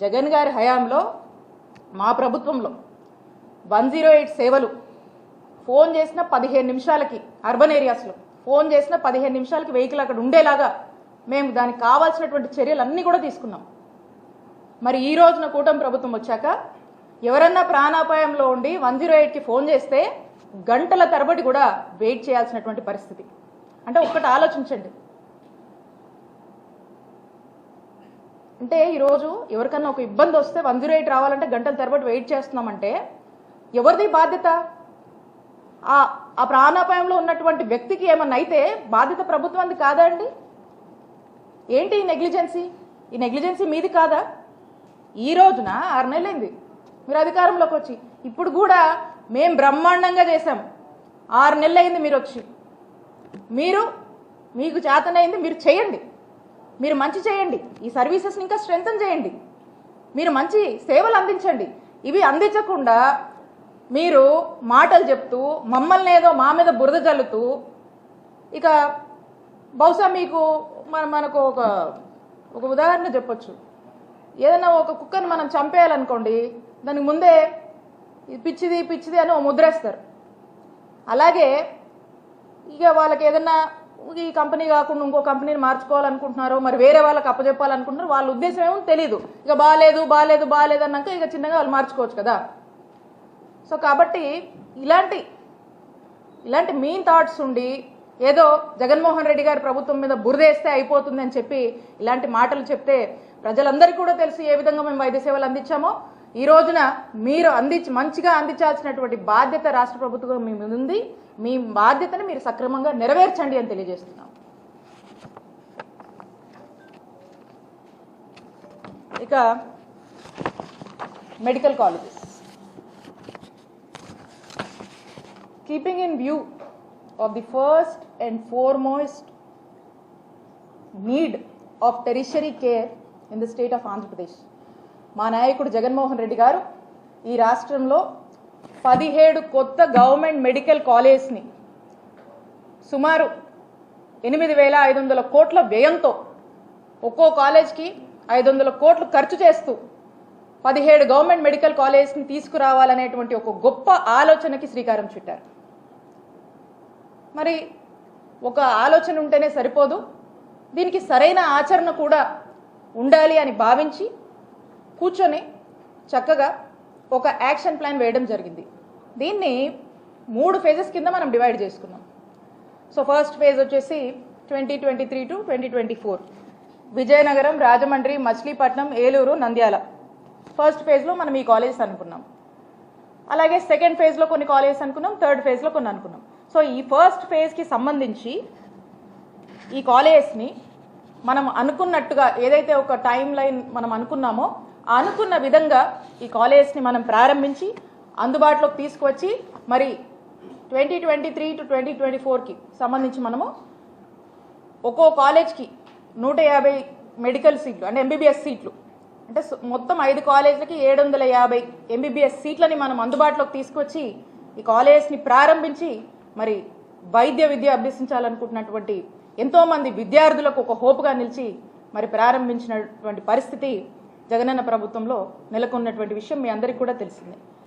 జగన్ గారి హయాంలో మా ప్రభుత్వంలో వన్ జీరో ఎయిట్ సేవలు ఫోన్ చేసిన పదిహేను నిమిషాలకి అర్బన్ ఏరియాస్లో ఫోన్ చేసిన పదిహేను నిమిషాలకి వెహికల్ అక్కడ ఉండేలాగా మేము దానికి కావాల్సినటువంటి చర్యలు అన్నీ కూడా తీసుకున్నాం. మరి ఈ రోజున కూటమి ప్రభుత్వం వచ్చాక ఎవరన్నా ప్రాణాపాయంలో ఉండి వన్ జీరో ఎయిట్కి ఫోన్ చేస్తే గంటల తరబడి కూడా వెయిట్ చేయాల్సినటువంటి పరిస్థితి. అంటే ఒక్కటి ఆలోచించండి. అంటే ఈరోజు ఎవరికన్నా ఒక ఇబ్బంది వస్తే వన్ జీరో ఎయిట్ రావాలంటే గంటల తరబడి వెయిట్ చేస్తున్నామంటే ఎవరిది బాధ్యత? ఆ ఆ ప్రాణాపాయంలో ఉన్నటువంటి వ్యక్తికి ఏమన్నా అయితే బాధ్యత ప్రభుత్వానికి కాదా అండి? ఏంటి ఈ నెగ్లిజెన్సీ? ఈ నెగ్లిజెన్సీ మీది కాదా? ఈ రోజున ఆరు నెలలైంది. మీరు అధికారంలోకి వచ్చి ఇప్పుడు కూడా మేం బ్రహ్మాండంగా చేశాం. ఆరు నెలలైంది మీరు వచ్చి. మీరు మీకు చేతనైంది మీరు చేయండి. మీరు మంచి చేయండి. ఈ సర్వీసెస్ని ఇంకా స్ట్రెంగ్తన్ చేయండి. మీరు మంచి సేవలు అందించండి. ఇవి అందించకుండా మీరు మాటలు చెప్తూ మమ్మల్ని ఏదో మా మీద బురద జల్లుతూ ఇక బహుశా మీకు మన మనకు ఒక ఒక ఉదాహరణ చెప్పొచ్చు. ఏదైనా ఒక కుక్కని మనం చంపేయాలనుకోండి దానికి ముందే ఇది పిచ్చిది పిచ్చిది అని ఓ ముద్రేస్తారు. అలాగే ఇక వాళ్ళకి ఏదన్నా ఈ కంపెనీ కాకుండా ఇంకో కంపెనీని మార్చుకోవాలనుకుంటున్నారో మరి వేరే వాళ్ళకి అప్పచెప్పాలనుకుంటున్నారు వాళ్ళ ఉద్దేశం ఏమో తెలియదు ఇక బాగాలేదు బాగాలేదు బాగాలేదు అన్నాక ఇక చిన్నగా వాళ్ళు మార్చుకోవచ్చు కదా. సో కాబట్టి ఇలాంటి ఇలాంటి మీన్ థాట్స్ ఉండి ఏదో జగన్మోహన్ రెడ్డి గారి ప్రభుత్వం మీద బురదేస్తే అయిపోతుంది అని చెప్పి ఇలాంటి మాటలు చెప్తే ప్రజలందరికీ కూడా తెలుసు ఏ విధంగా మేము వైద్య సేవలు అందించామో. ఈ రోజున మీరు అందించి మంచిగా అందించాల్సినటువంటి బాధ్యత రాష్ట్ర ప్రభుత్వం మీ ముందుంది. మీ బాధ్యతను మీరు సక్రమంగా నెరవేర్చండి అని తెలియజేస్తున్నాం. ఇక medical colleges. Keeping in view of the first and foremost need of tertiary care in the state of Andhra Pradesh. మా నాయకుడు జగన్మోహన్ రెడ్డి గారు ఈ రాష్ట్రంలో పదిహేడు కొత్త గవర్నమెంట్ మెడికల్ కాలేజ్ని సుమారు ఎనిమిది వేల ఐదు వందల కోట్ల వ్యయంతో ఒక్కో కాలేజ్కి ఐదు వందల కోట్లు ఖర్చు చేస్తూ పదిహేడు గవర్నమెంట్ మెడికల్ కాలేజ్ని తీసుకురావాలనేటువంటి ఒక గొప్ప ఆలోచనకి శ్రీకారం చుట్టారు. మరి ఒక ఆలోచన ఉంటేనే సరిపోదు. దీనికి సరైన ఆచరణ కూడా ఉండాలి అని భావించి కూర్చొని చక్కగా ఒక యాక్షన్ ప్లాన్ వేయడం జరిగింది. దీన్ని మూడు ఫేజెస్ కింద మనం డివైడ్ చేసుకున్నాం. సో ఫస్ట్ ఫేజ్ వచ్చేసి twenty twenty three to twenty twenty four Vizianagaram Rajahmundry Machilipatnam Eluru Nandyal. First ఫేజ్లో మనం ఈ కాలేజెస్ అనుకున్నాం. అలాగే సెకండ్ ఫేజ్లో కొన్ని కాలేజెస్ అనుకున్నాం థర్డ్ ఫేజ్లో కొన్ని అనుకున్నాం. సో ఈ ఫస్ట్ ఫేజ్కి సంబంధించి ఈ కాలేజెస్ని మనం అనుకున్నట్టుగా ఏదైతే ఒక టైం లైన్ మనం అనుకున్నామో అనుకున్న విధంగా ఈ కాలేజెస్ని మనం ప్రారంభించి అందుబాటులోకి తీసుకువచ్చి మరి twenty twenty three to twenty twenty ఫోర్కి సంబంధించి మనము ఒక్కో కాలేజ్కి నూట యాభై మెడికల్ సీట్లు అంటే ఎంబీబీఎస్ సీట్లు. అంటే మొత్తం ఐదు కాలేజీలకి ఏడు వందల యాభై ఎంబీబీఎస్ సీట్లని మనం అందుబాటులోకి తీసుకొచ్చి ఈ కాలేజెస్ని ప్రారంభించి మరి వైద్య విద్య అభ్యసించాలనుకుంటున్నటువంటి ఎంతోమంది విద్యార్థులకు ఒక హోప్గా నిలిచి మరి ప్రారంభించినటువంటి పరిస్థితి జగనన్న ప్రభుత్వంలో నెలకొన్నటువంటి విషయం మీ అందరికీ కూడా తెలిసిందే.